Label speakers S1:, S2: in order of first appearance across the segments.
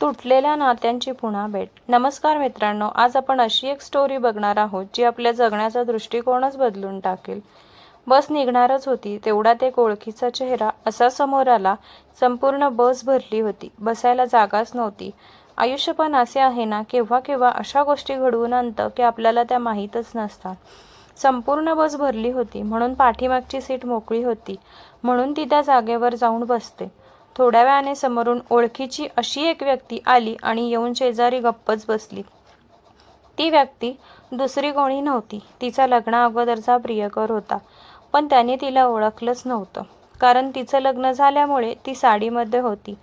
S1: तुटलेल्या नात्यांची पुन्हा भेट नमस्कार मित्रांनो आज आपण अशी एक स्टोरी बघणार आहोत जी आपल्या जगण्याचा दृष्टिकोनच बदलून टाकेल. बस निघणारच होती तेवढ्यात एक ओळखीचा चेहरा असा समोर आला संपूर्ण बस भरली होती बसायला जागाच नव्हती. आयुष्य पण असे आहे ना केव्हा केव्हा अशा गोष्टी घडवून आणतं की आपल्याला त्या माहीतच नसतात. संपूर्ण बस भरली होती म्हणून पाठीमागची सीट मोकळी होती म्हणून ती त्या जागेवर जाऊन बसते. थोड्या वेळाने समोरून ओळखीची अशी एक व्यक्ती आली आणि येऊन शेजारी गप्पच बसली. ती व्यक्ती दुसरी कोणी नव्हती. तिचा लग्ना अगोदरचा प्रियकर होता पण त्याने तिला ओळखलंच नव्हतं. कारण तिचं लग्न झाल्यामुळे ती साडीमध्ये होती.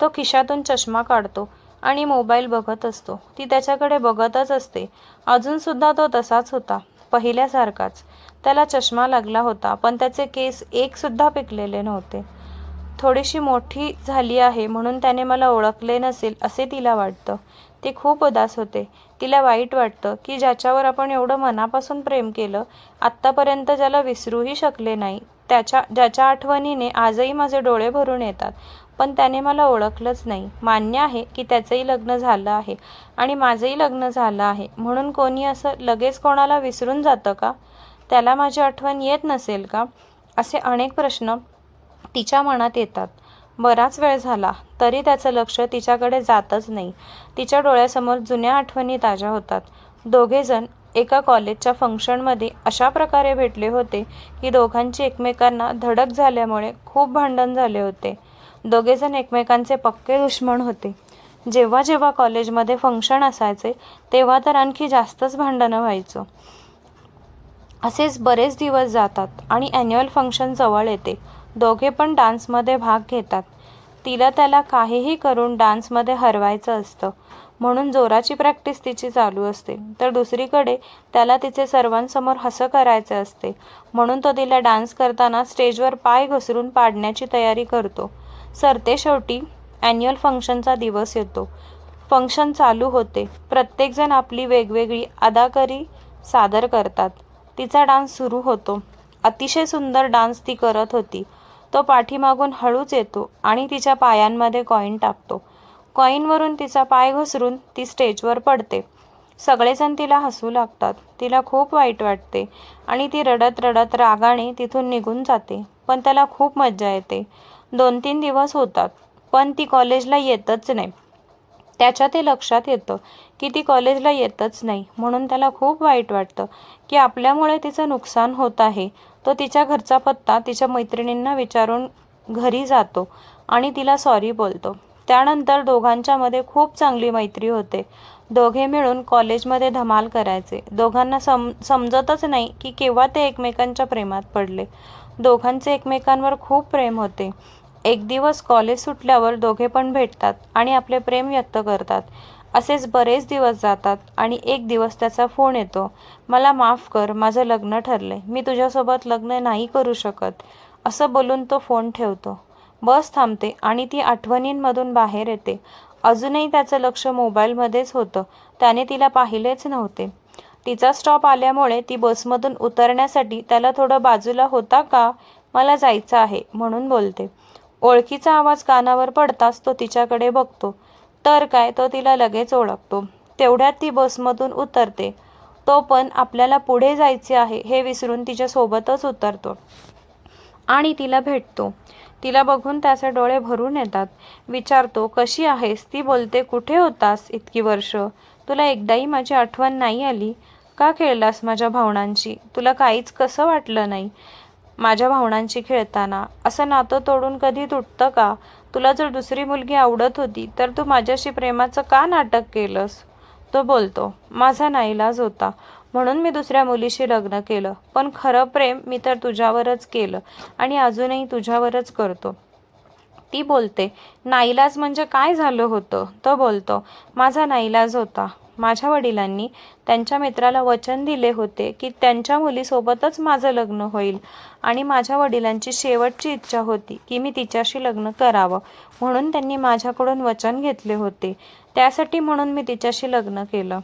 S1: तो खिशातून चष्मा काढतो आणि मोबाईल बघत असतो. ती त्याच्याकडे बघतच असते. अजूनसुद्धा तो तसाच होता पहिल्यासारखाच. त्याला चष्मा लागला होता पण त्याचे केस एकसुद्धा पिकलेले नव्हते. थोडीशी मोठी झाली आहे म्हणून त्याने मला ओळखले नसेल असे तिला वाटतं. ती खूप उदास होते. तिला वाईट वाटतं की ज्याच्यावर आपण एवढं मनापासून प्रेम केलं आत्तापर्यंत ज्याला विसरूही शकले नाही. त्याच्या ज्याच्या आठवणीने आजही माझे डोळे भरून येतात. पण त्याने मला ओळखलंच नाही. मान्य आहे की त्याचंही लग्न झालं आहे आणि माझंही लग्न झालं आहे. म्हणून कोणी असं लगेच कोणाला विसरून जातं का? त्याला माझी आठवण येत नसेल का? असे अनेक प्रश्न तिच्या मनात येतात. बराच वेळ झाला तरी त्याचं लक्ष तिच्याकडे जातच नाही. तिच्या डोळ्यासमोर जुन्या आठवणी ताज्या होतात. दोघेजण एका कॉलेजच्या फंक्शनमध्ये अशा प्रकारे भेटले होते की दोघांची एकमेकांना धडक झाल्यामुळे खूप भांडण झाले होते. दोघेजण एकमेकांचे पक्के दुश्मन होते. जेव्हा जेव्हा कॉलेजमध्ये फंक्शन असायचे तेव्हा तर आणखी जास्तच भांडणं व्हायचं. असेच बरेच दिवस जातात आणि ॲन्युअल फंक्शन जवळ येते. दोघे पण डान्समध्ये भाग घेतात. तिला त्याला काहीही करून डान्समध्ये हरवायचं असतं. म्हणून जोराची प्रॅक्टिस तिची चालू असते. तर दुसरीकडे त्याला तिचे सर्वांसमोर हसं करायचे असते. म्हणून तो तिला डान्स करताना स्टेजवर पाय घसरून पाडण्याची तयारी करतो. सरते शेवटी ॲन्युअल फंक्शनचा दिवस येतो. फंक्शन चालू होते. प्रत्येकजण आपली वेगवेगळी अदाकारी सादर करतात. तिचा डान्स सुरू होतो. अतिशय सुंदर डान्स ती करत होती. तो पाठीमागून हळूच येतो आणि तिच्या पायांमध्ये कॉईन टाकतो. कॉईनवरून तिचा पाय घसरून ती स्टेजवर पडते. सगळेजण तिला हसू लागतात. तिला खूप वाईट वाटते आणि ती रडत रडत रागाने तिथून निघून जाते. पण त्याला खूप मज्जा येते. दोन तीन दिवस होतात पण ती कॉलेजला येतच नाही. त्याच्या ते लक्षात येतं की ती कॉलेजला येतच नाही. म्हणून त्याला खूप वाईट वाटतं की आपल्यामुळे तिचं नुकसान होत आहे. तो तिच्या घरचा पत्ता तिच्या मैत्रिणींना विचारून घरी जातो आणि तिला सॉरी बोलतो. त्यानंतर दोघांच्यामध्ये खूप चांगली मैत्री होते. दोघे मिळून कॉलेजमध्ये धमाल करायचे. दोघांना सम समजतच नाही की केव्हा ते एकमेकांच्या प्रेमात पडले. दोघांचे एकमेकांवर खूप प्रेम होते. एक दिवस कॉलेज सुटल्यावर दोघे पण भेटतात आणि आपले प्रेम व्यक्त करतात. असेच बरेच दिवस जातात आणि एक दिवस त्याचा फोन येतो. मला माफ कर माझं लग्न ठरले मी तुझ्यासोबत लग्न नाही करू शकत असं बोलून तो फोन ठेवतो. बस थांबते आणि ती आठवणींमधून बाहेर येते. अजूनही त्याचं लक्ष मोबाईलमध्येच होतं. त्याने तिला पाहिलेच नव्हते. तिचा स्टॉप आल्यामुळे ती बसमधून उतरण्यासाठी त्याला थोडं बाजूला होता का? मला जायचं आहे म्हणून बोलते. ओळखीचा आवाज कानावर पडताच तो तिच्याकडे बघतो. तर काय तो तिला लगेच ओळखतो. तेवढ्यात ती बसमधून उतरते. तो पण आपल्याला पुढे जायचे आहे हे विसरून तिच्यासोबतच उतरतो. आणि तिला भेटतो. तिला बघून त्याचे डोळे भरून येतात. विचारतो कशी आहेस? ती बोलते कुठे होतास इतकी वर्ष? तुला एकदाही माझी आठवण नाही आली? का खेळलास माझ्या भावनांची तुला काहीच कसं वाटलं नाही? माझ्या भावनांशी खेळताना. असं नातं तोडून कधी तुटतं का? तुला जर दुसरी मुलगी आवडत होती तर तू माझ्याशी प्रेमाचं का नाटक केलंस? तो बोलतो माझा नाईलाज होता. म्हणून मी दुसऱ्या मुलीशी लग्न केलं. पण खरं प्रेम मी तर तुझ्यावरच केलं आणि अजूनही तुझ्यावरच करतो. ती बोलते नाईलाज म्हणजे काय झालं होतं? तो बोलतो माझा नाईलाज होता. माझ्या वडिलांनी त्यांच्या मित्राला वचन दिले होते की त्यांच्या मुलीसोबतच माझं लग्न होईल. आणि माझ्या वडिलांची शेवटची इच्छा होती की मी तिच्याशी लग्न करावं. म्हणून त्यांनी माझ्याकडून वचन घेतले होते. त्यासाठी म्हणून मी तिच्याशी लग्न केलं.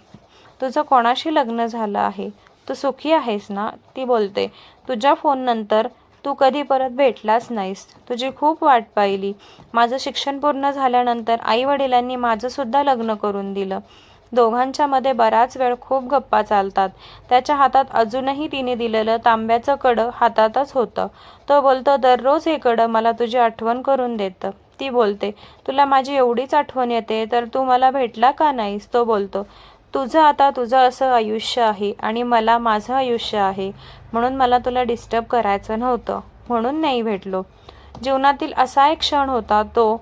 S1: तुझं कोणाशी लग्न झालं आहे? तू सुखी आहेस ना? ती बोलते. तुझ्या फोननंतर तू कधी परत भेटलाच नाहीस. तुझी खूप वाट पाहिली. माझं शिक्षण पूर्ण झाल्यानंतर आई वडिलांनी माझंसुद्धा लग्न करून दिलं. दोघांच्या मध्ये बराच वेळ खूप गप्पा चालतात. त्याच्या हातात अजूनही तिने दिलेलं तांब्याचं कडं हातातच होतं. तो बोलतो दररोज हे कडं मला तुझी आठवण करून देतं. ती बोलते तुला माझी एवढीच आठवण येते तर तू मला भेटला का नाहीस? तो बोलतो तुझं आता तुझं असं आयुष्य आहे आणि मला माझं आयुष्य आहे. म्हणून मला तुला डिस्टर्ब करायचं नव्हतं. म्हणून नाही भेटलो. जीवनातील असा एक क्षण होता तो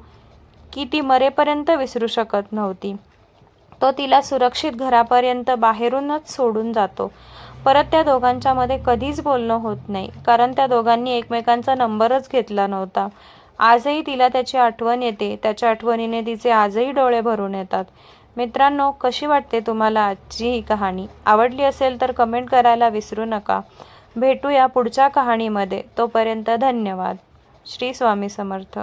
S1: की ती मरेपर्यंत विसरू शकत नव्हती. तो तिला सुरक्षित घरापर्यंत बाहेरूनच सोडून जातो. परत त्या दोघांच्या मध्ये कधीच बोलणं होत नाही कारण त्या दोघांनी एकमेकांचा नंबरच घेतला नव्हता. आजही तिला त्याची आठवण येते त्याच्या आठवणीने तिचे आजही डोळे भरून येतात. मित्रांनो कशी वाटते तुम्हाला आजची ही कहाणी? आवडली असेल तर कमेंट करायला विसरू नका. भेटूया पुढच्या कहाणीमध्ये. तोपर्यंत धन्यवाद. श्री स्वामी समर्थ.